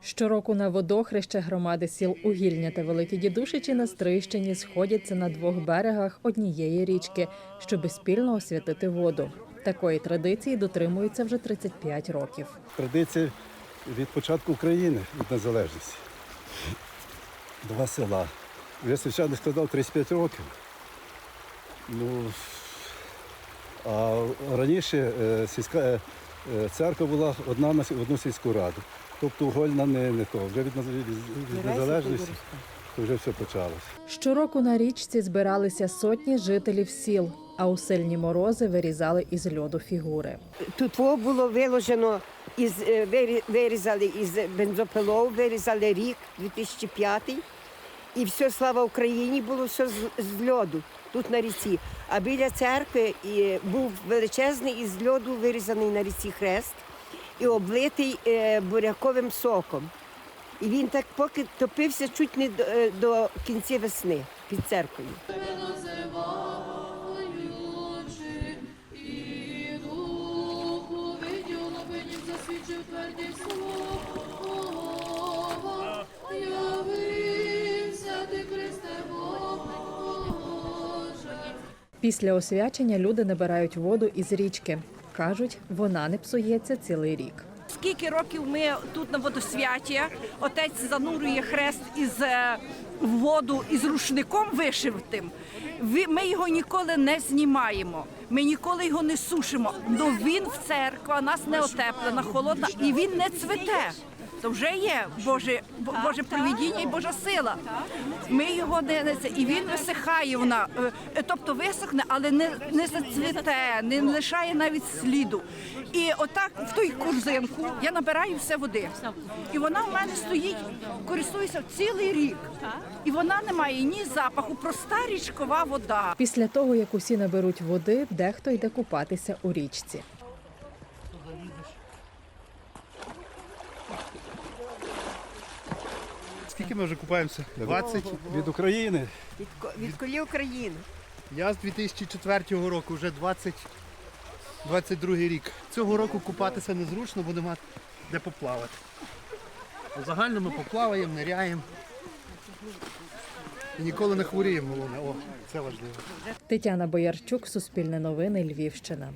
Щороку на водохреще громади сіл Угільня та Великі Дідушичі на Стрийщині сходяться на двох берегах однієї річки, щоби спільно освятити воду. Такої традиції дотримуються вже 35 років. Традиція від початку України від незалежності. Два села. Я священник складав 35 років. Ну, а раніше е, сільська е, церква була одна на одну сільську раду. Тобто угольна не, не то. Вже від, незалежності то вже все почалося. Щороку на річці збиралися сотні жителів сіл, а у сильні морози вирізали із льоду фігури. Тут во було виложено із е, вирізали із бензопилов, вирізали рік 2005 і все слава Україні було все з, з льоду тут на ріці. А біля церкви і, був величезний із льоду вирізаний на ріці хрест і облитий е, буряковим соком. І він так поки топився чуть не до, е, до кінця весни під церквою. Після освячення люди набирають воду із річки. Кажуть, вона не псується цілий рік. Скільки років ми тут на водосвяті, отець занурює хрест із е, воду із рушником вишивтим. Ви- Ми його ніколи не знімаємо, ми ніколи його не сушимо. Ну він в церква, нас не отеплена, холодна, і він не цвете. То вже є Боже, Боже провідіння і Божа сила. Ми його не, не це, і він висихає вона, е, тобто висохне, але не, не зацвіте, не лишає навіть сліду. І отак в той корзинку я набираю все води. І вона в мене стоїть, користуюся цілий рік. І вона не має ні запаху, проста річкова вода. Після того, як усі наберуть води, дехто йде купатися у річці. Скільки ми вже купаємося? 20. Від України Від, від колі України. Я з 2004 року, вже 20, 22 рік. Цього року купатися незручно, бо нема де поплавати. У загальному поплаваємо, ниряємо. І ніколи не хворіємо, головне. О, це важливо. Тетяна Боярчук, Суспільне новини, Львівщина.